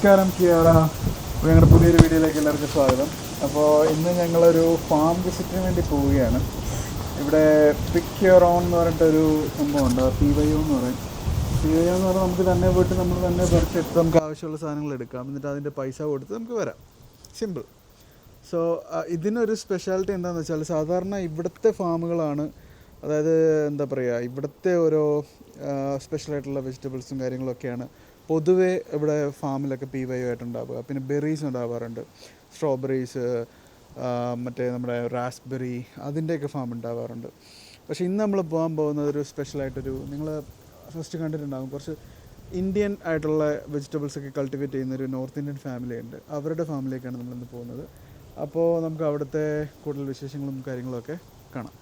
നമസ്കാരം കിയാറ. ഞങ്ങളുടെ പുതിയൊരു വീഡിയോയിലേക്ക് എല്ലാവർക്കും സ്വാഗതം. അപ്പോൾ ഇന്ന് ഞങ്ങളൊരു ഫാം വിസിറ്റിന് വേണ്ടി പോവുകയാണ്. ഇവിടെ പിക്ക് യുവർ ഓൺ എന്ന് പറഞ്ഞിട്ടൊരു സംഭവമുണ്ട്. പി വൈ എന്ന് പറയും. പി വൈ എന്ന് പറഞ്ഞാൽ നമുക്ക് തന്നെ പോയിട്ട് നമ്മൾ തന്നെ പറിച്ചെടുത്ത് നമുക്ക് ആവശ്യമുള്ള സാധനങ്ങൾ എടുക്കാം. എന്നിട്ട് അതിന്റെ പൈസ കൊടുത്ത് നമുക്ക് വരാം. സിമ്പിൾ സോ ഇതിനൊരു സ്പെഷ്യാലിറ്റി എന്താണെന്ന് വെച്ചാൽ സാധാരണ ഇവിടുത്തെ ഫാമുകളാണ് അതായത് എന്താ പറയുക ഇവിടുത്തെ ഓരോ സ്പെഷ്യലായിട്ടുള്ള വെജിറ്റബിൾസും കാര്യങ്ങളൊക്കെയാണ് പൊതുവേ ഇവിടെ ഫാമിലൊക്കെ പി വൈ ആയിട്ട് ഉണ്ടാവുക പിന്നെ ബെറീസ് ഉണ്ടാവാറുണ്ട്. സ്ട്രോബെറീസ് മറ്റേ നമ്മുടെ റാസ്ബെറി അതിന്റെയൊക്കെ ഫാം ഉണ്ടാവാറുണ്ട്. പക്ഷേ ഇന്ന് നമ്മൾ പോകാൻ പോകുന്നത് ഒരു സ്പെഷ്യലായിട്ടൊരു നിങ്ങൾ ഫസ്റ്റ് കണ്ടിട്ടുണ്ടാകും കുറച്ച് ഇന്ത്യൻ ആയിട്ടുള്ള വെജിറ്റബിൾസ് ഒക്കെ കൾട്ടിവേറ്റ് ചെയ്യുന്ന ഒരു നോർത്ത് ഇന്ത്യൻ ഫാമിലി ഉണ്ട്. അവരുടെ ഫാമിലിയൊക്കെയാണ് നമ്മളിന്ന് പോകുന്നത്. അപ്പോൾ നമുക്ക് അവിടുത്തെ കൂടുതൽ വിശേഷങ്ങളും കാര്യങ്ങളൊക്കെ കാണാം.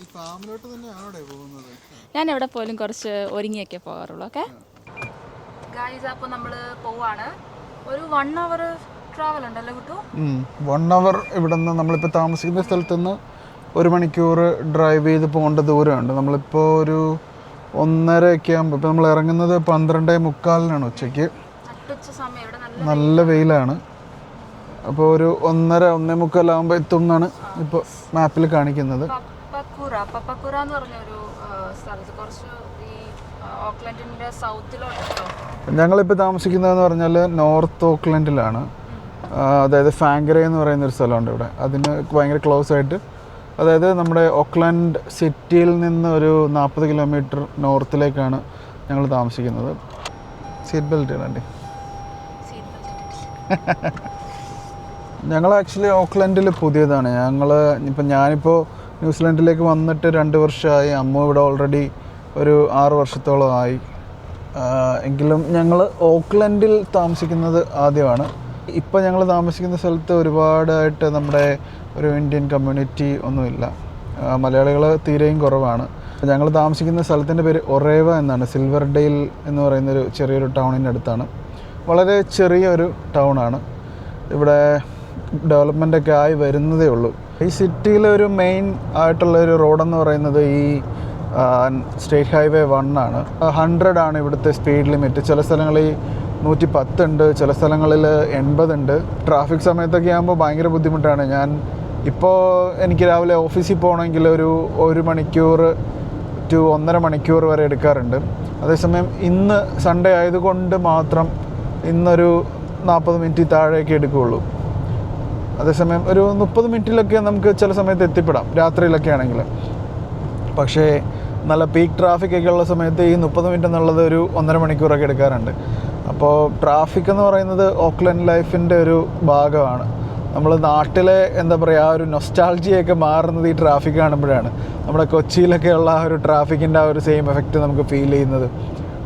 ഈ ഫാമിലോട്ട് തന്നെയാണോ പോകുന്നത്? ഞാൻ എവിടെ പോലും കുറച്ച് ഒരുങ്ങിയൊക്കെ പോകാറുള്ളൂ. ഓക്കെ? ഗായ്സ് അപ്പോൾ നമ്മൾ പോവാണ്. ഒരു വൺ അവർ ട്രാവൽ ഉണ്ടല്ലോ കിട്ടു? വൺ അവർ ഇവിടെ നിന്ന് നമ്മളിപ്പോൾ താമസിക്കുന്ന സ്ഥലത്ത് നിന്ന് ഒരു മണിക്കൂർ ഡ്രൈവ് ചെയ്ത് പോകേണ്ട ദൂരമുണ്ട്. നമ്മളിപ്പോൾ ഒരു ഒന്നര ഒക്കെ ആകുമ്പോൾ ഇപ്പോൾ നമ്മൾ ഇറങ്ങുന്നത് പന്ത്രണ്ടേ മുക്കാലിനാണ് ഉച്ചയ്ക്ക്. നല്ല വെയിലാണ്. അപ്പോൾ ഒരു ഒന്നര ഒന്നേ മുക്കാലാകുമ്പോൾ എത്തും എന്നാണ് ഇപ്പോൾ മാപ്പിൽ കാണിക്കുന്നത്. പപ്പക്കുറ പപ്പക്കുറ എന്ന് പറഞ്ഞ ഒരു സ്ഥലത്ത് കുറച്ച് ഓക്ലൻഡിന്റെ സൗത്തിലോട്ട് ഞങ്ങളിപ്പോൾ താമസിക്കുന്നതെന്ന് പറഞ്ഞാൽ നോർത്ത് ഓക്ലൻഡിലാണ്. അതായത് ഫാങ്കര എന്ന് പറയുന്ന ഒരു സ്ഥലമുണ്ട് ഇവിടെ. അതിന് ഭയങ്കര ക്ലോസ് ആയിട്ട്. അതായത് നമ്മുടെ ഓക്ലൻഡ് സിറ്റിയിൽ നിന്ന് ഒരു നാൽപ്പത് കിലോമീറ്റർ നോർത്തിലേക്കാണ് ഞങ്ങൾ താമസിക്കുന്നത്. സീറ്റ് ബെൽറ്റ് ഇടണ്ടേ? ഞങ്ങൾ ആക്ച്വലി ഓക്ലൻഡിൽ പുതിയതാണ്. ഞങ്ങൾ ഇപ്പം ഞാനിപ്പോൾ ന്യൂസിലൻഡിലേക്ക് വന്നിട്ട് രണ്ട് വർഷമായി അമ്മ ഇവിടെ ഓൾറെഡി ഒരു ആറ് വർഷത്തോളമായി. എങ്കിലും ഞങ്ങൾ ഓക്ലൻഡിൽ താമസിക്കുന്നത് ആദ്യമാണ്. ഇപ്പോൾ ഞങ്ങൾ താമസിക്കുന്ന സ്ഥലത്ത് ഒരുപാടായിട്ട് നമ്മുടെ ഒരു ഇന്ത്യൻ കമ്മ്യൂണിറ്റി ഒന്നുമില്ല. മലയാളികൾ തീരെയും കുറവാണ്. ഞങ്ങൾ താമസിക്കുന്ന സ്ഥലത്തിന്റെ പേര് ഒറേവ എന്നാണ്. സിൽവർ ഡെയിൽ എന്ന് പറയുന്നൊരു ചെറിയൊരു ടൗണിന്റെ അടുത്താണ്. വളരെ ചെറിയൊരു ടൗണാണ്. ഇവിടെ ഡെവലപ്മെന്റ് ഒക്കെ ആയി വരുന്നതേ ഉള്ളൂ. ഈ സിറ്റിയിലെ ഒരു മെയിൻ ആയിട്ടുള്ള ഒരു റോഡെന്ന് പറയുന്നത് ഈ സ്റ്റേറ്റ് ഹൈവേ വൺ ആണ്. ഹൺഡ്രഡ് ആണ് ഇവിടുത്തെ സ്പീഡ് ലിമിറ്റ് ചില സ്ഥലങ്ങളിൽ നൂറ്റി പത്തുണ്ട് ചില സ്ഥലങ്ങളിൽ എൺപതുണ്ട് ട്രാഫിക് സമയത്തൊക്കെ ആകുമ്പോൾ ഭയങ്കര ബുദ്ധിമുട്ടാണ്. ഞാൻ ഇപ്പോൾ എനിക്ക് രാവിലെ ഓഫീസിൽ പോകണമെങ്കിൽ ഒരു ഒരു മണിക്കൂർ ടു ഒന്നര മണിക്കൂർ വരെ എടുക്കാറുണ്ട്. അതേസമയം ഇന്ന് സൺഡേ ആയതുകൊണ്ട് മാത്രം ഇന്നൊരു നാൽപ്പത് മിനിറ്റ് താഴേക്ക് എടുക്കുകയുള്ളൂ. അതേസമയം ഒരു മുപ്പത് മിനിറ്റിലൊക്കെ നമുക്ക് ചില സമയത്ത് എത്തിപ്പെടാം. രാത്രിയിലൊക്കെ ആണെങ്കിൽ. പക്ഷേ നല്ല പീക്ക് ട്രാഫിക് ഒക്കെ ഉള്ള സമയത്ത് ഈ മുപ്പത് മിനിറ്റ് എന്നുള്ളത് ഒരു ഒന്നര മണിക്കൂറൊക്കെ എടുക്കാറുണ്ട്. അപ്പോൾ ട്രാഫിക് എന്ന് പറയുന്നത് ഓക്ലൻഡ് ലൈഫിന്റെ ഒരു ഭാഗമാണ്. നമ്മൾ നാട്ടിലെ എന്താ പറയുക ആ ഒരു നൊസ്റ്റാൾജിയൊക്കെ മാറുന്നത് ഈ ട്രാഫിക് കാണുമ്പോഴാണ്. നമ്മുടെ കൊച്ചിയിലൊക്കെ ഉള്ള ആ ഒരു ട്രാഫിക്കിന്റെ ആ ഒരു സെയിം എഫക്റ്റ് നമുക്ക് ഫീൽ ചെയ്യുന്നത്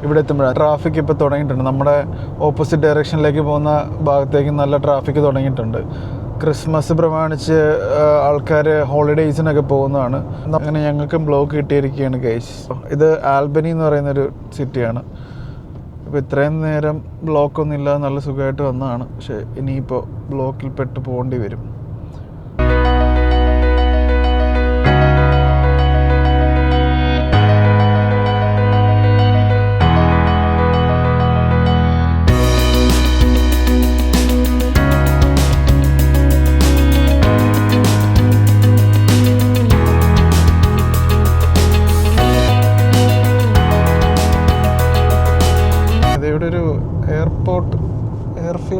ഇവിടെ എത്തുമ്പോഴാണ്. ട്രാഫിക് ഇപ്പോൾ തുടങ്ങിയിട്ടുണ്ട്. നമ്മുടെ ഓപ്പോസിറ്റ് ഡയറക്ഷനിലേക്ക് പോകുന്ന ഭാഗത്തേക്ക് നല്ല ട്രാഫിക് തുടങ്ങിയിട്ടുണ്ട്. ക്രിസ്മസ് പ്രമാണിച്ച് ആൾക്കാർ ഹോളിഡേയ്സിനൊക്കെ പോകുന്നതാണ്. അങ്ങനെ ഞങ്ങൾക്കും ബ്ലോക്ക് കിട്ടിയിരിക്കുകയാണ് ഗൈസ് ഇത് ആൽബനി എന്ന് പറയുന്നൊരു സിറ്റിയാണ് ഇപ്പോൾ ഇത്രയും നേരം ബ്ലോക്കൊന്നും ഇല്ലാതെ നല്ല സുഖമായിട്ട് വന്നതാണ്. പക്ഷേ ഇനിയിപ്പോൾ ബ്ലോക്കിൽ പെട്ട് പോകേണ്ടി വരും.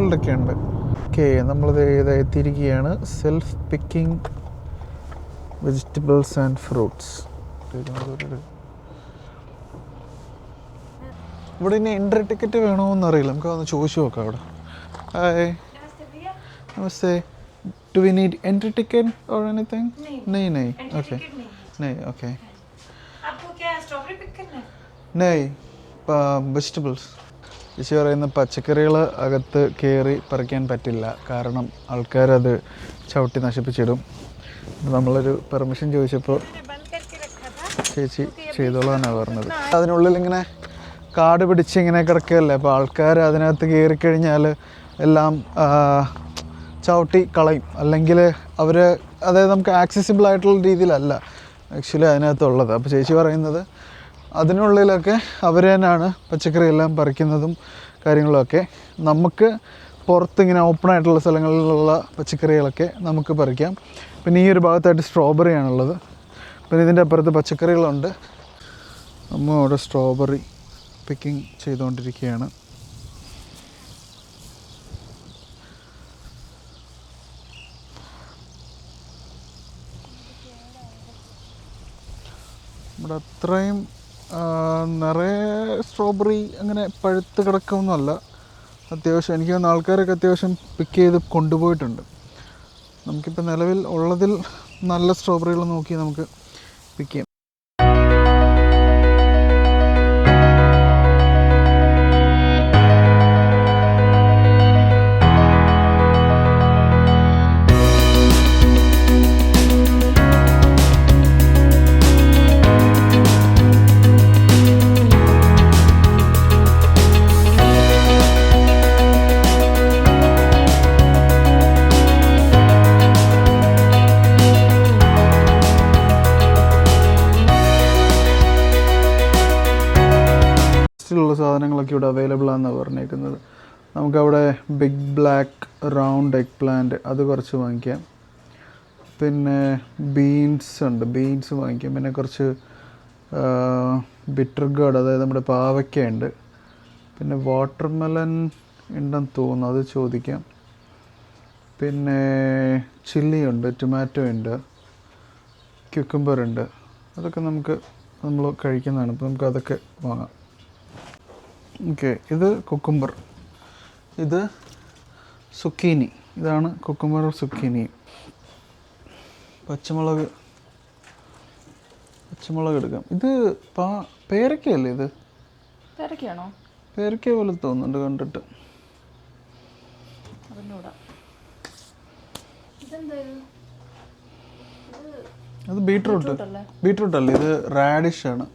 റൂട്ടുകളിലൊക്കെ ഉണ്ട് ഓക്കെ നമ്മളിത് ഇത് self picking vegetables and fruits ഇവിടെ ഇനി എൻട്രി ടിക്കറ്റ് വേണമെന്നറിയില്ല നമുക്ക് ഒന്ന് ചോദിച്ചു നോക്കാം അവിടെ. Hi namaste do we need entry ticket or anything നെയ് നെയ് ഓക്കെ നെയ് ഓക്കെ നെയ് വെജിറ്റബിൾസ് ചേച്ചി പറയുന്ന പച്ചക്കറികൾ അകത്ത് കയറി പറിക്കാൻ പറ്റില്ല. കാരണം ആൾക്കാരത് ചവിട്ടി നശിപ്പിച്ചിടും. നമ്മളൊരു പെർമിഷൻ ചോദിച്ചപ്പോൾ ചേച്ചി ചെയ്തോളാനാണ് പറഞ്ഞത്. അതിനുള്ളിൽ ഇങ്ങനെ കാട് പിടിച്ച് ഇങ്ങനെ കിടക്കുകയല്ലേ? അപ്പോൾ ആൾക്കാർ അതിനകത്ത് കയറിക്കഴിഞ്ഞാൽ എല്ലാം ചവിട്ടി കളയും. അല്ലെങ്കിൽ അവർ അതായത് നമുക്ക് ആക്സസിബിൾ ആയിട്ടുള്ള രീതിയിലല്ല. ആക്ച്വലി അതിനകത്തുള്ളത്. അപ്പോൾ ചേച്ചി പറയുന്നത് അതിനുള്ളിലൊക്കെ അവർ തന്നെയാണ് പച്ചക്കറി എല്ലാം പറിക്കുന്നതും കാര്യങ്ങളൊക്കെ. നമുക്ക് പുറത്ത് ഇങ്ങനെ ഓപ്പൺ ആയിട്ടുള്ള സ്ഥലങ്ങളിലുള്ള പച്ചക്കറികളൊക്കെ നമുക്ക് പറിക്കാം. പിന്നെ ഈ ഒരു ഭാഗത്തായിട്ട് സ്ട്രോബെറി ആണുള്ളത്. പിന്നെ ഇതിന്റെ അപ്പുറത്ത് പച്ചക്കറികളുണ്ട്. അമ്മ അവിടെ സ്ട്രോബെറി പിക്കിംഗ് ചെയ്തുകൊണ്ടിരിക്കുകയാണ്. ഇവിടെ അത്രയും നിറയെ സ്ട്രോബെറി അങ്ങനെ പഴുത്ത് കിടക്കുന്നല്ല അത്യാവശ്യം എനിക്ക് തോന്നുന്ന ആൾക്കാരൊക്കെ അത്യാവശ്യം പിക്ക് ചെയ്ത് കൊണ്ടുപോയിട്ടുണ്ട്. നമുക്കിപ്പോൾ നിലവിൽ ഉള്ളതിൽ നല്ല സ്ട്രോബെറികൾ നോക്കി നമുക്ക് പിക്ക് ചെയ്യാം. സാധനങ്ങളൊക്കെ ഇവിടെ അവൈലബിൾ ആണെന്നാണ് പറഞ്ഞേക്കുന്നത്. നമുക്കവിടെ big black round eggplant അത് കുറച്ച് വാങ്ങിക്കാം. പിന്നെ ബീൻസ് ഉണ്ട്. ബീൻസ് വാങ്ങിക്കാം. പിന്നെ കുറച്ച് ബിറ്റർ ഗാർഡ് അതായത് നമ്മുടെ പാവയ്ക്ക ഉണ്ട് പിന്നെ വാട്ടർമെലൻ ഉണ്ടെന്ന് തോന്നുന്നു. അത് ചോദിക്കാം. പിന്നെ ചില്ലി ഉണ്ട് ടൊമാറ്റോ ഉണ്ട് ക്യുക്കുംബർ ഉണ്ട്. അതൊക്കെ നമുക്ക് നമ്മൾ കഴിക്കുന്നതാണ്. അപ്പോൾ നമുക്ക് അതൊക്കെ വാങ്ങാം. ഓക്കെ ഇത് കുക്കുംബർ ഇത് സുക്കീനി ഇതാണ് കുക്കുംബർ സുക്കീനി പച്ചമുളക് പച്ചമുളക് എടുക്കാം. ഇത് പാ പേരക്കയല്ലേ ഇത്? പേരക്കയാണോ? പേരക്ക പോലെ തോന്നുന്നുണ്ട് കണ്ടിട്ട്? അത് ബീട്രൂട്ട്. ബീട്രൂട്ട് അല്ലേ ഇത് റാഡിഷ് ആണ്.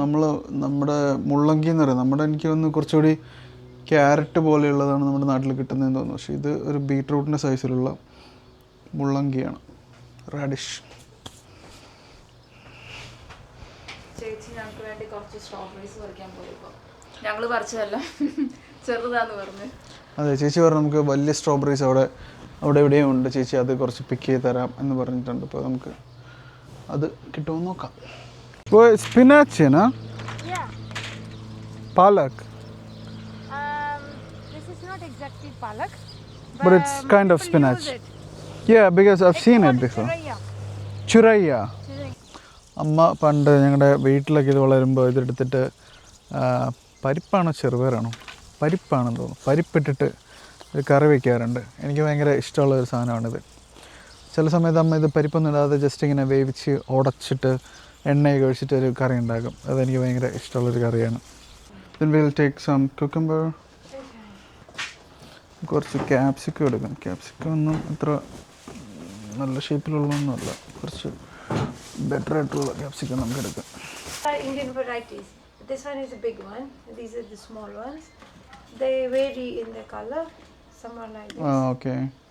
നമ്മൾ നമ്മുടെ മുള്ളങ്കി എന്ന് പറയുന്നത് നമ്മുടെ എനിക്ക് ഒന്ന് കുറച്ചുകൂടി ക്യാരറ്റ് പോലെയുള്ളതാണ് നമ്മുടെ നാട്ടിൽ കിട്ടുന്നതെന്ന് തോന്നുന്നു. പക്ഷേ ഇത് ഒരു ബീട്രൂട്ടിന്റെ സൈസിലുള്ള മുള്ളങ്കിയാണ്. റാഡിഷ് ചേച്ചി ഞങ്ങൾക്ക് വേണ്ടി കുറച്ച് സ്ട്രോബെറീസ് പറിക്കാൻ പോയപ്പോൾ ഞങ്ങൾ പറിച്ചതല്ല. ചെറുതാന്ന് പറഞ്ഞു. അതെ ചേച്ചി പറഞ്ഞു നമുക്ക് വലിയ സ്ട്രോബെറീസ് അവിടെ അവിടെ എവിടെയും ഉണ്ട്. ചേച്ചി അത് കുറച്ച് പിക്ക് ചെയ്ത് തരാം എന്ന് പറഞ്ഞിട്ടുണ്ട്. അപ്പോൾ നമുക്ക് അത് കിട്ടുമോ എന്ന് स्पिनच है ना Yeah. Palak Um, this is not exactly palak, But it's um, kind of people spinach. use it. Yeah, because I've It's seen it called before. churaya. ചുരയ്യ. അമ്മ പണ്ട് ഞങ്ങളുടെ വീട്ടിലൊക്കെ ഇത് വളരുമ്പോൾ ഇതെടുത്തിട്ട് ആ, പരിപ്പാണോ ചെറുപയറാണോ പരിപ്പാണെന്ന് തോന്നുന്നു പരിപ്പിട്ടിട്ട് ഒരു കറി വയ്ക്കാറുണ്ട് എനിക്ക് ഭയങ്കര ഇഷ്ടമുള്ള ഒരു സാധനമാണിത് ചില സമയത്ത് അമ്മ ഇത് പരിപ്പൊന്നും ഇടാതെ ജസ്റ്റ് ഇങ്ങനെ വേവിച്ച് ഉടച്ചിട്ട് എണ്ണയൊക്കെ ഒഴിച്ചിട്ട് ഒരു കറി ഉണ്ടാക്കും അതെനിക്ക് ഭയങ്കര ഇഷ്ടമുള്ളൊരു കറിയാണ് then will take some cucumber കുറച്ച് ക്യാപ്സിക്കം എടുക്കാം ക്യാപ്സിക്കം ഒന്നും അത്ര നല്ല ഷേപ്പിലുള്ളതൊന്നുമല്ല കുറച്ച് ബെറ്റർ ആയിട്ടുള്ള ക്യാപ്സിക്കം നമുക്ക് എടുക്കാം Uh, Indian varieties. This one is a big one. These are the small ones. They vary in the color. Some are like this. Okay Yeah.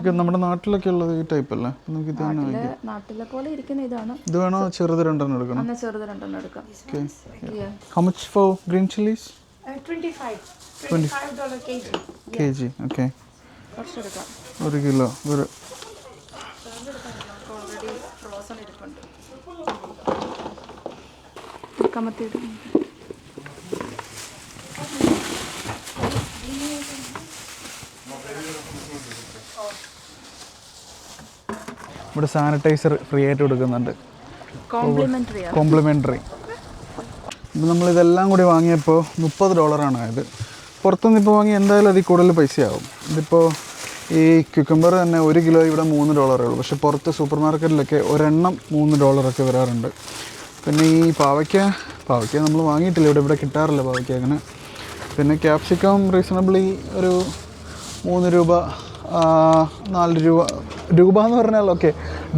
ഇത് നമ്മുടെ നാട്ടിലൊക്കെ ഉള്ളത് ഈ ടൈപ്പ് അല്ലേ? നമുക്ക് ഇത് തന്നെ നാട്ടിലെ പോലെ ഇരിക്കുന്ന ഇതാണ്. ഇത് വേണോ? ചെറുത് രണ്ടെണ്ണം എടുക്കണം. അന്ന് ചെറുത് രണ്ടെണ്ണം എടുക്കാം. Okay how much for green chillies 25 25. $25 kg. Okay ji okay കുറച്ചെടുക്കാം. ഒരു കിലോ ഒരു ഓൾറെഡി ഫ്രോസൺ ഇരിപ്പുണ്ട്. കമത്തിയിട്ട് ഇവിടെ സാനിറ്റൈസർ ഫ്രീ ആയിട്ട് കൊടുക്കുന്നുണ്ട്. കോംപ്ലിമെന്ററി കോംപ്ലിമെന്ററി നമ്മൾ നമ്മളിതെല്ലാം കൂടി വാങ്ങിയപ്പോൾ മുപ്പത് ഡോളറാണ് ആയത്. പുറത്തുനിന്ന് ഇപ്പോൾ വാങ്ങി എന്തായാലും അതിൽ കൂടുതൽ പൈസയാവും. ഇതിപ്പോൾ ഈ ക്യുക്കമ്പർ തന്നെ ഒരു കിലോ ഇവിടെ മൂന്ന് ഡോളറേ ഉള്ളൂ. പക്ഷേ പുറത്ത് സൂപ്പർ മാർക്കറ്റിലൊക്കെ ഒരെണ്ണം മൂന്ന് ഡോളറൊക്കെ വരാറുണ്ട്. പിന്നെ ഈ പാവയ്ക്ക പാവയ്ക്ക നമ്മൾ വാങ്ങിയിട്ടില്ല. ഇവിടെ ഇവിടെ കിട്ടാറില്ല പാവയ്ക്ക അങ്ങനെ. പിന്നെ ക്യാപ്സിക്കം റീസണബിളി ഒരു മൂന്ന് രൂപ നാല് രൂപ. രൂപ എന്ന് പറഞ്ഞാൽ ഓക്കെ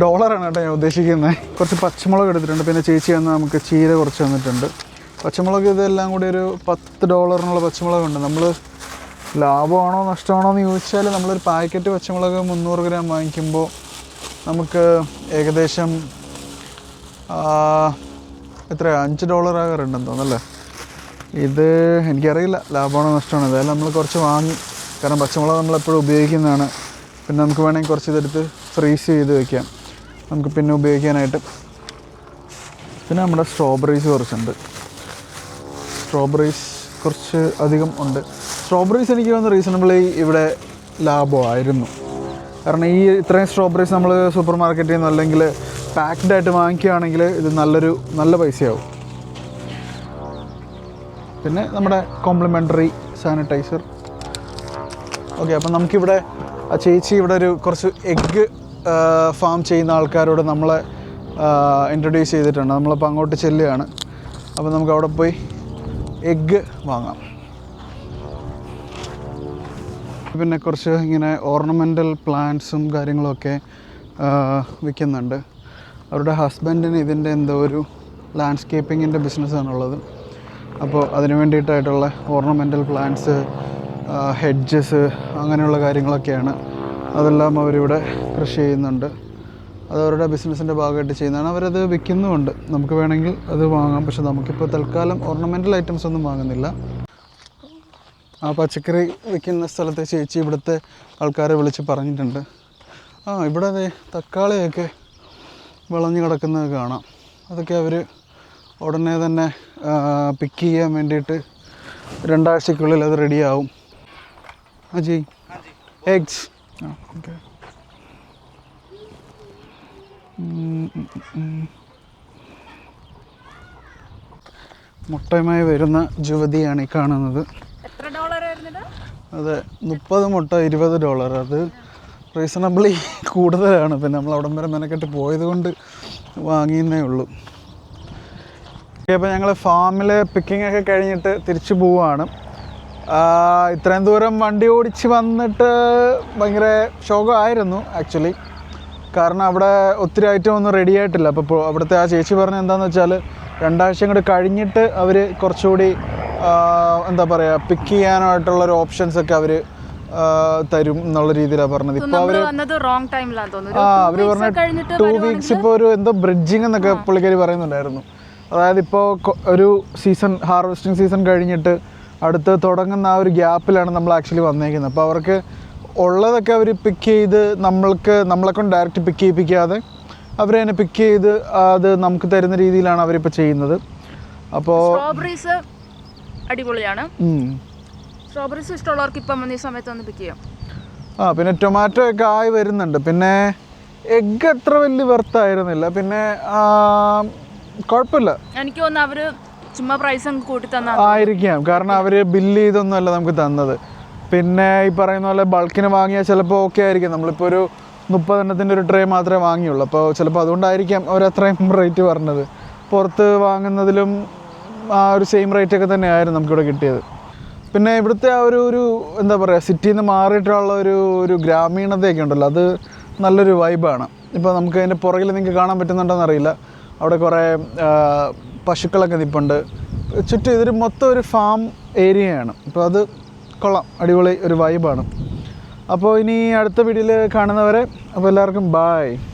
ഡോളറാണ് കേട്ടോ ഞാൻ ഉദ്ദേശിക്കുന്നത്. കുറച്ച് പച്ചമുളക് എടുത്തിട്ടുണ്ട്. പിന്നെ ചേച്ചി വന്ന് നമുക്ക് ചീര കുറച്ച് തന്നിട്ടുണ്ട്. പച്ചമുളക് ഇതെല്ലാം കൂടി ഒരു പത്ത് ഡോളറിനുള്ള പച്ചമുളകുണ്ട് നമ്മൾ ലാഭമാണോ നഷ്ടമാണോ എന്ന് ചോദിച്ചാൽ നമ്മളൊരു പാക്കറ്റ് പച്ചമുളക് മുന്നൂറ് ഗ്രാം വാങ്ങിക്കുമ്പോൾ നമുക്ക് ഏകദേശം എത്ര അഞ്ച് ഡോളർ ആകാറുണ്ടെന്ന് തോന്നുന്നല്ലേ ഇത് എനിക്കറിയില്ല. ലാഭമാണോ നഷ്ടമാണോ? ഇതായാലും നമ്മൾ കുറച്ച് വാങ്ങി കാരണം പച്ചമുളക് നമ്മളെപ്പോഴും ഉപയോഗിക്കുന്നതാണ്. പിന്നെ നമുക്ക് വേണമെങ്കിൽ കുറച്ച് ഇതെടുത്ത് ഫ്രീസ് ചെയ്ത് വെക്കാം. നമുക്ക് പിന്നെ ഉപയോഗിക്കാനായിട്ട് പിന്നെ നമ്മുടെ സ്ട്രോബെറീസ് കുറച്ചുണ്ട്. സ്ട്രോബെറീസ് കുറച്ച് അധികം ഉണ്ട്. സ്ട്രോബെറീസ് എനിക്ക് വന്ന് റീസണബിളി ഇവിടെ ലാഭമായിരുന്നു. കാരണം ഈ ഇത്രയും സ്ട്രോബെറീസ് നമ്മൾ സൂപ്പർ മാർക്കറ്റിൽ നിന്ന് അല്ലെങ്കിൽ പാക്ഡ് ആയിട്ട് വാങ്ങിക്കുകയാണെങ്കിൽ ഇത് നല്ലൊരു നല്ല പൈസയാവും. പിന്നെ നമ്മുടെ കോംപ്ലിമെന്ററി സാനിറ്റൈസർ ഓക്കെ അപ്പം നമുക്കിവിടെ ആ ചേച്ചി ഇവിടെ ഒരു കുറച്ച് എഗ്ഗ് ഫാം ചെയ്യുന്ന ആൾക്കാരോട് നമ്മളെ ഇൻട്രൊഡ്യൂസ് ചെയ്തിട്ടുണ്ട്. നമ്മളിപ്പോൾ അങ്ങോട്ട് ചെല്ലുകയാണ്. അപ്പോൾ നമുക്ക് അവിടെ പോയി എഗ്ഗ് വാങ്ങാം. പിന്നെ കുറച്ച് ഇങ്ങനെ ഓർണമെന്റൽ പ്ലാന്റ്സും കാര്യങ്ങളൊക്കെ വിൽക്കുന്നുണ്ട്. അവരുടെ ഹസ്ബൻഡിന് ഇതിന്റെ എന്തോ ഒരു ലാൻഡ്സ്കേപ്പിങ്ങിന്റെ ബിസിനസ്സാണുള്ളത് അപ്പോൾ അതിന് വേണ്ടിയിട്ടായിട്ടുള്ള ഓർണമെന്റൽ പ്ലാന്റ്സ് ഹെഡ്ജസ് അങ്ങനെയുള്ള കാര്യങ്ങളൊക്കെയാണ്. അതെല്ലാം അവരിവിടെ കൃഷി ചെയ്യുന്നുണ്ട്. അത് അവരുടെ ബിസിനസ്സിന്റെ ഭാഗമായിട്ട് ചെയ്യുന്നതാണ്. അവരത് വിൽക്കുന്നുമുണ്ട്. നമുക്ക് വേണമെങ്കിൽ അത് വാങ്ങാം. പക്ഷെ നമുക്കിപ്പോൾ തൽക്കാലം ഓർണമെന്റൽ ഐറ്റംസ് ഒന്നും വാങ്ങുന്നില്ല. ആ പച്ചക്കറി വിൽക്കുന്ന സ്ഥലത്തെ ചേച്ചി ഇവിടുത്തെ ആൾക്കാരെ വിളിച്ച് പറഞ്ഞിട്ടുണ്ട്. ആ ഇവിടെ അതെ തക്കാളിയൊക്കെ വിളഞ്ഞു കിടക്കുന്നത് കാണാം. അതൊക്കെ അവർ ഉടനെ തന്നെ പിക്ക് ചെയ്യാൻ വേണ്ടിയിട്ട് രണ്ടാഴ്ചക്കുള്ളിൽ അത് റെഡിയാവും അജി എഗ്സ് ആ ഓക്കെ മുട്ടയുമായി വരുന്ന യുവതിയാണ് ഈ കാണുന്നത്. എത്ര ഡോളർ ആയിരുന്നിട്ട് അതെ മുപ്പത് മുട്ട ഇരുപത് ഡോളർ അത് റീസണബിളി കൂടുതലാണ്. പിന്നെ നമ്മൾ അവിടം വരെ മെനക്കെട്ട് പോയത് കൊണ്ട് വാങ്ങിയെന്നേ ഉള്ളൂ. അപ്പോൾ ഞങ്ങൾ ഫാമിൽ പിക്കിംഗ് ഒക്കെ കഴിഞ്ഞിട്ട് തിരിച്ചു പോവുകയാണ് ഇത്രയും ദൂരം വണ്ടി ഓടിച്ച് വന്നിട്ട് ഭയങ്കര ശോകമായിരുന്നു ആക്ച്വലി കാരണം അവിടെ ഒത്തിരി ഐറ്റം ഒന്നും റെഡി ആയിട്ടില്ല. അപ്പോൾ അവിടുത്തെ ആ ചേച്ചി പറഞ്ഞ എന്താണെന്ന് വെച്ചാൽ രണ്ടാഴ്ച കൂടെ കഴിഞ്ഞിട്ട് അവർ കുറച്ചുകൂടി എന്താ പറയുക പിക്ക് ചെയ്യാനായിട്ടുള്ള ഒരു ഓപ്ഷൻസ് ഒക്കെ അവർ തരും എന്നുള്ള രീതിയിലാണ് പറഞ്ഞത്. ഇപ്പോൾ തോന്നുന്നു. ആ അവർ പറഞ്ഞ ടു വീക്സ് ഇപ്പോൾ ഒരു എന്തോ ബ്രിഡ്ജിങ് എന്നൊക്കെ പുള്ളിക്കാരി പറയുന്നുണ്ടായിരുന്നു. അതായത് ഇപ്പോൾ ഒരു സീസൺ ഹാർവെസ്റ്റിംഗ് സീസൺ കഴിഞ്ഞിട്ട് അടുത്ത് തുടങ്ങുന്ന ആ ഒരു ഗ്യാപ്പിലാണ് നമ്മൾ ആക്ച്വലി വന്നേക്കുന്നത്. അപ്പോൾ അവർക്ക് ഉള്ളതൊക്കെ അവർ പിക്ക് ചെയ്ത് നമ്മൾക്ക് നമ്മളെക്കൊണ്ട് ഡയറക്റ്റ് പിക്ക് ചെയ്യിപ്പിക്കാതെ അവരെ തന്നെ പിക്ക് ചെയ്ത് അത് നമുക്ക് തരുന്ന രീതിയിലാണ് അവരിപ്പോൾ ചെയ്യുന്നത്. അപ്പോൾ സ്ട്രോബെറീസ് അടിപൊളിയാണ്. സ്ട്രോബെറീസ് ഇഷ്ടമുള്ളവർക്ക് ഇപ്പം വന്ന ഈ സമയത്ത് പിക്ക് ചെയ്യാം. ആ പിന്നെ ടൊമാറ്റോ ഒക്കെ ആയി വരുന്നുണ്ട്. പിന്നെ എഗ്ഗ് അത്ര വലിയ വെർത്തായിരുന്നില്ല പിന്നെ കുഴപ്പമില്ല. എനിക്ക് തോന്നുന്നു അവർ ചുമ്മാ പ്രൈസ് കൂട്ടി ആയിരിക്കാം. കാരണം അവർ ബില്ല് ചെയ്തൊന്നും അല്ല നമുക്ക് തന്നത്. പിന്നെ ഈ പറയുന്ന പോലെ ബൾക്കിന് വാങ്ങിയാൽ ചിലപ്പോൾ ഓക്കെ ആയിരിക്കും. നമ്മളിപ്പോൾ ഒരു മുപ്പതെണ്ണത്തിന്റെ ഒരു ട്രേ മാത്രമേ വാങ്ങിയുള്ളൂ. അപ്പോൾ ചിലപ്പോൾ അതുകൊണ്ടായിരിക്കാം അവർ അത്രയും റേറ്റ് പറഞ്ഞത്. പുറത്ത് വാങ്ങുന്നതിലും ആ ഒരു സെയിം റേറ്റ് ഒക്കെ തന്നെയായിരുന്നു നമുക്കിവിടെ കിട്ടിയത്. പിന്നെ ഇവിടുത്തെ ആ ഒരു ഒരു എന്താ പറയുക സിറ്റിയിൽ നിന്ന് മാറിയിട്ടുള്ള ഒരു ഒരു ഗ്രാമീണതയൊക്കെ ഉണ്ടല്ലോ. അത് നല്ലൊരു വൈബാണ് ഇപ്പോൾ നമുക്ക് അതിന്റെ പുറകിൽ നിങ്ങൾക്ക് കാണാൻ പറ്റുന്നുണ്ടോയെന്ന് അറിയില്ല അവിടെ കുറേ പശുക്കളൊക്കെ നിൽപ്പുണ്ട് ചുറ്റും ഇതൊരു മൊത്തം ഒരു ഫാം ഏരിയയാണ് അപ്പോൾ അത് കൊള്ളാം. അടിപൊളി ഒരു വൈബാണ് അപ്പോൾ ഇനി അടുത്ത വീഡിയോയിൽ കാണുന്നവരെ അപ്പോൾ എല്ലാവർക്കും ബായ്